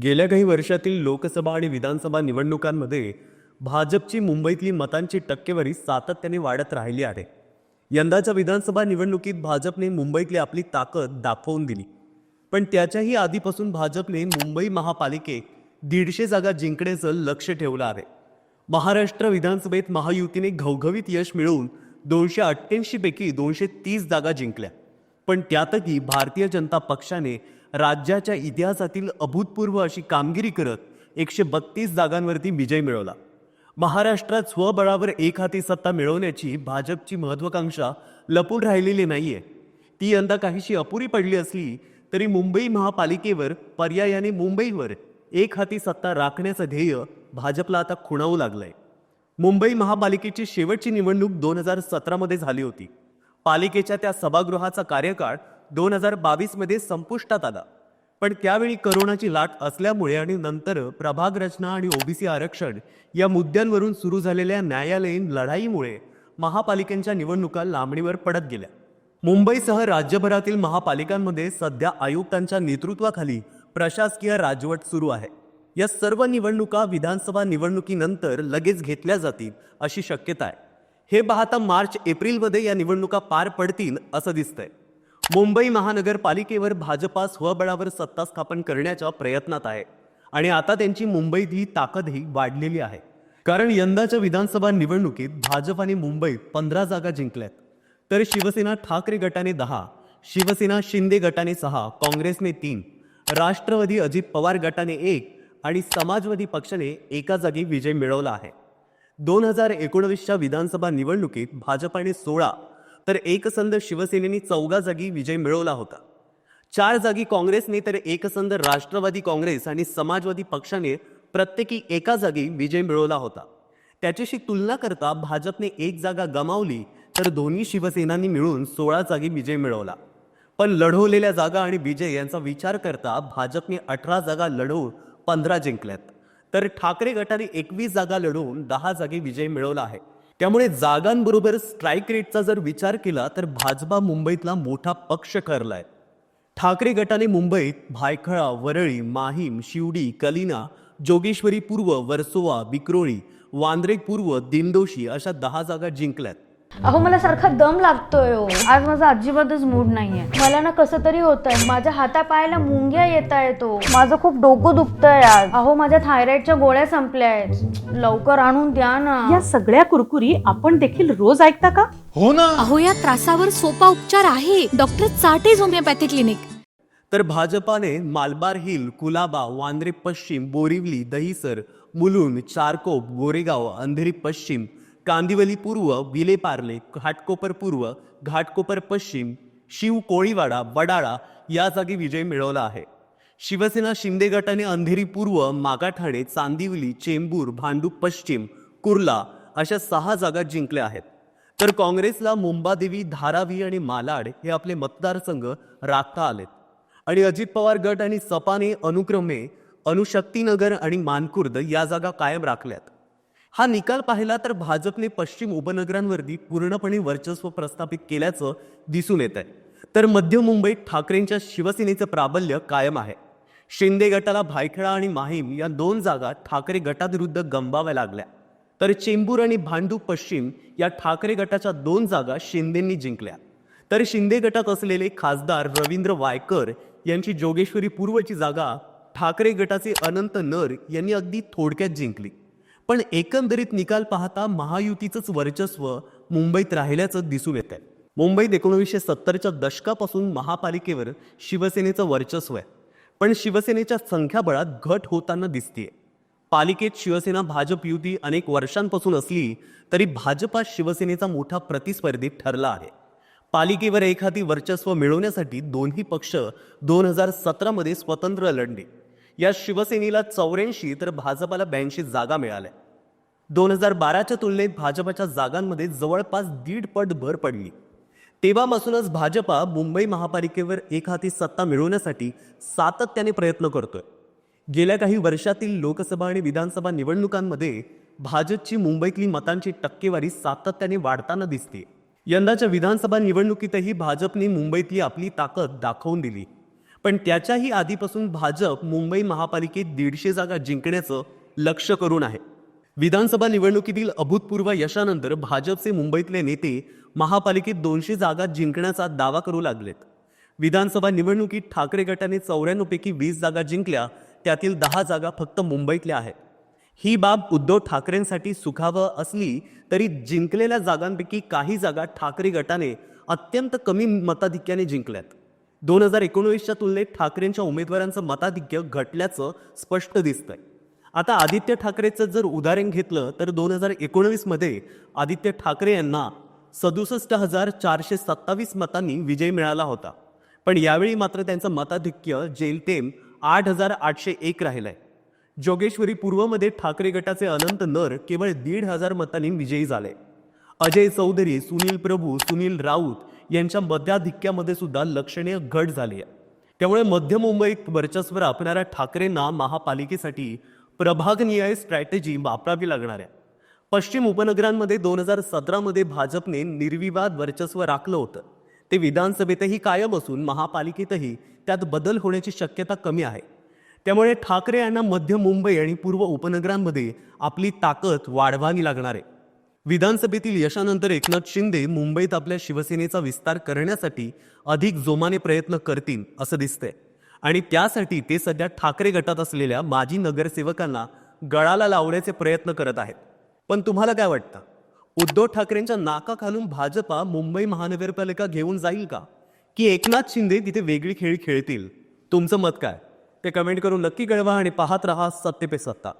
गेल्या काही वर्षातील लोकसभा आणि विधानसभा निवडणुकांमध्ये भाजपची मुंबईतली मतांची टक्केवारी सातत्याने वाढत राहिली आहे. यंदाच्या विधानसभा निवडणुकीत भाजपने मुंबईतली आपली ताकद दाखवून दिली. पण त्याच्याही आधीपासून भाजपने मुंबई महापालिकेत दीडशे जागा जिंकण्याचं लक्ष ठेवलं आहे. महाराष्ट्र विधानसभेत महायुतीने घवघवीत यश मिळवून दोनशे अठ्ठ्याऐंशीपैकी दोनशे तीस जागा जिंकल्या. पण त्यातही भारतीय जनता पक्षाने राज्याच्या इतिहासातील अभूतपूर्व अशी कामगिरी करत एकशे बत्तीस जागांवरती विजय मिळवला. महाराष्ट्रात स्वबळावर एक हाती सत्ता मिळवण्याची भाजपची महत्वाकांक्षा लपून राहिलेली नाहीये. ती यंदा काहीशी अपुरी पडली असली तरी मुंबई महापालिकेवर पर्यायाने मुंबईवर एक हाती सत्ता राखण्याचं ध्येय भाजपला आता खुणावू लागलंय. मुंबई महापालिकेची शेवटची निवडणूक दोन हजार सतरामध्ये झाली होती. पालिकेच्या त्या सभागृहाचा कार्यकाळ दोन हजार बावीसमध्ये संपुष्टात आला. पण त्यावेळी करोनाची लाट असल्यामुळे आणि नंतर प्रभाग रचना आणि ओबीसी आरक्षण या मुद्द्यांवरून सुरू झालेल्या न्यायालयीन लढाईमुळे महापालिकांच्या निवडणुका लांबणीवर पडत गेल्या. मुंबईसह राज्यभरातील महापालिकांमध्ये सध्या आयुक्तांच्या नेतृत्वाखाली प्रशासकीय राजवट सुरू आहे. या सर्व निवडणुका विधानसभा निवडणुकीनंतर लगेच घेतल्या जातील अशी शक्यता आहे. हे पाहता मार्च एप्रिलमध्ये या निवडणुका पार पडतील असं दिसतंय. मुंबई महानगरपालिकेवर भाजपा स्वबळावर सत्ता स्थापन करण्याच्या प्रयत्नात आहे आणि आता त्यांची मुंबईतली ताकदही वाढलेली आहे. कारण यंदाच्या विधानसभा निवडणुकीत भाजपाने मुंबईत पंधरा जागा जिंकल्यात. तर शिवसेना ठाकरे गटाने दहा शिवसेना शिंदे गटाने सहा काँग्रेसने तीन राष्ट्रवादी अजित पवार गटाने एक आणि समाजवादी पक्षाने एका जागी विजय मिळवला आहे. दोन हजार एकोणवीसच्या विधानसभा निवडणुकीत भाजपाने सोळा तर एकसंध शिवसेनेने चौदा जागी विजय मिळवला होता. चार जागी काँग्रेसने तर एकसंध राष्ट्रवादी काँग्रेस आणि समाजवादी पक्षाने प्रत्येकी एका जागी विजय मिळवला होता. त्याच्याशी तुलना करता भाजपने एक जागा गमावली तर दोन्ही शिवसेनांनी मिळून सोळा जागी विजय मिळवला. पण लढवलेल्या जागा आणि विजय यांचा विचार करता भाजपने अठरा जागा लढवून पंधरा जिंकल्यात. तर ठाकरे गटाने एकवीस जागा लढवून दहा जागी विजय मिळवला आहे. त्यामुळे जागांबरोबर स्ट्राईक रेटचा जर विचार केला तर भाजपा मुंबईतला मोठा पक्ष ठरलाय. ठाकरे गटाने मुंबईत भायखळा वरळी माहीम शिवडी कलिना जोगेश्वरी पूर्व वर्सोवा विक्रोळी वांद्रे पूर्व दिंडोशी अशा दहा जागा जिंकल्यात. अहो मला सारखा दम लागतोय हो. आज माझा अजिबातच मूड नाहीये. मला ना कसं तरी होत आहे माझ्या हातापायाला मुंग्या येत येतो माझं खूप डोकं दुखतंय आज. अहो माझ्या थायरॉइडच्या गोळ्या संपल्या आहेत लवकर आणून द्या ना. या सगळ्या कुरकुरी आपण देखील रोज ऐकता का? हो ना. अहो या त्रासावर सोपा उपचार आहे. डॉक्टर चाटेज होमिओपॅथी क्लिनिक. तर भाजपाने मालबार हिल कुलाबा वांद्रे पश्चिम बोरिवली दहिसर मुलुंड चारकोप गोरेगाव अंधेरी पश्चिम कांदिवली पूर्व विलेपार्ले घाटकोपर पूर्व घाटकोपर पश्चिम शिव कोळीवाडा वडाळा या जागी विजय मिळवला आहे. शिवसेना शिंदे गटाने अंधेरी पूर्व मागाठाणे चांदिवली चेंबूर भांडूप पश्चिम कुर्ला अशा सहा जागा जिंकल्या आहेत. तर काँग्रेसला मुंबादेवी धारावी आणि मालाड हे आपले मतदारसंघ राखता आलेत. आणि अजित पवार गट आणि सपाने अनुक्रमे अनुशक्तीनगर आणि मानकुर्द या जागा कायम राखल्यात. हा निकाल पाहिला तर भाजपने पश्चिम उपनगरांवरती पूर्णपणे वर्चस्व प्रस्थापित केल्याचं दिसून येत आहे. तर मध्य मुंबईत ठाकरेंच्या शिवसेनेचं प्राबल्य कायम आहे. शिंदे गटाला भायखळा आणि माहीम या दोन जागा ठाकरे गटाविरुद्ध गमवाव्या लागल्या. तर चेंबूर आणि भांडूप पश्चिम या ठाकरे गटाच्या दोन जागा शिंदेंनी जिंकल्या. तर शिंदे गटात असलेले खासदार रवींद्र वायकर यांची जोगेश्वरी पूर्वची जागा ठाकरे गटाचे अनंत नर यांनी अगदी थोडक्यात जिंकली. पण एकंदरीत निकाल पाहता महायुतीचंच वर्चस्व मुंबईत राहिल्याचं दिसून येत आहे मुंबईत एकोणीसशे सत्तरच्या दशकापासून महापालिकेवर शिवसेनेचं वर्चस्व आहे. पण शिवसेनेच्या संख्याबळात घट होताना दिसतीये. पालिकेत शिवसेना भाजप युती अनेक वर्षांपासून असली तरी भाजपा शिवसेनेचा मोठा प्रतिस्पर्धी ठरला आहे. पालिकेवर एखादी वर्चस्व मिळवण्यासाठी दोन्ही पक्ष दोन हजार सतरामध्ये स्वतंत्र लढले. या शिवसेनेला चौऱ्याऐंशी तर भाजपाला ब्याऐंशी जागा मिळाल्या. दोन हजार बाराच्या तुलनेत भाजपाच्या जागांमध्ये जवळपास दीड पट भर पडली. तेव्हापासूनच भाजपा मुंबई महापालिकेवर एक हाती सत्ता मिळवण्यासाठी सातत्याने प्रयत्न करतोय. गेल्या काही वर्षातील लोकसभा आणि विधानसभा निवडणुकांमध्ये भाजपची मुंबईतली मतांची टक्केवारी सातत्याने वाढताना दिसते. यंदाच्या विधानसभा निवडणुकीतही भाजपने मुंबईतली आपली ताकद दाखवून दिली. पण त्याच्याही आधीपासून भाजप मुंबई महापालिकेत दीडशे जागा जिंकण्याचं लक्ष करून आहे. विधानसभा निवडणुकीतील अभूतपूर्व यशानंतर भाजपचे मुंबईतले नेते महापालिकेत दोनशे जागा जिंकण्याचा दावा करू लागलेत. विधानसभा निवडणुकीत ठाकरे गटाने चौऱ्याण्णवपैकी वीस जागा जिंकल्या त्यातील दहा जागा फक्त मुंबईतल्या आहेत. ही बाब उद्धव ठाकरेंसाठी सुखावं असली तरी जिंकलेल्या जागांपैकी काही जागा ठाकरे गटाने अत्यंत कमी मताधिक्याने जिंकल्यात. दोन हजार एकोणवीसच्या तुलनेत ठाकरेंच्या उमेदवारांचं मताधिक्य घटल्याचं स्पष्ट दिसतंय. आता आदित्य ठाकरेचं जर उदाहरण घेतलं तर दोन हजार एकोणवीसमध्ये आदित्य ठाकरे यांना सदुसष्ट हजार चारशे सत्तावीस मतांनी विजय मिळाला होता. पण यावेळी मात्र त्यांचं मताधिक्य जेलतेम आठ हजार आठशे एक राहिलंय. जोगेश्वरी पूर्वमध्ये ठाकरे गटाचे अनंत नर केवळ दीड हजार मतांनी विजयी झाले. अजय चौधरी सुनील प्रभू सुनील राऊत यांच्या मध्याधिक्यामध्ये सुद्धा लक्षणीय घट झाली आहे. त्यामुळे मध्य मुंबईत वर्चस्व राखणाऱ्या ठाकरेंना महापालिकेसाठी प्रभागनिहाय स्ट्रॅटेजी वापरावी लागणार आहे. पश्चिम उपनगरांमध्ये दोन हजार सतरामध्ये भाजपने निर्विवाद वर्चस्व राखलं होतं. ते विधानसभेतही कायम असून महापालिकेतही त्यात बदल होण्याची शक्यता कमी आहे. त्यामुळे ठाकरे यांना मध्य मुंबई आणि पूर्व उपनगरांमध्ये आपली ताकद वाढवावी लागणार आहे. विधानसभेतील यशानंतर एकनाथ शिंदे मुंबईत आपल्या शिवसेनेचा विस्तार करण्यासाठी अधिक जोमाने प्रयत्न करतील असं दिसतंय. आणि त्यासाठी ते सध्या ठाकरे गटात असलेल्या माजी नगरसेवकांना गळाला लावण्याचे प्रयत्न करत आहेत. पण तुम्हाला काय वाटतं? उद्धव ठाकरेंच्या नाका खालून भाजपा मुंबई महानगरपालिका घेऊन जाईल का? की एकनाथ शिंदे तिथे वेगळी खेळ खेळतील? तुमचं मत काय? ते कमेंट करून नक्की कळवा आणि पाहत रहा सत्य पे सत्ता.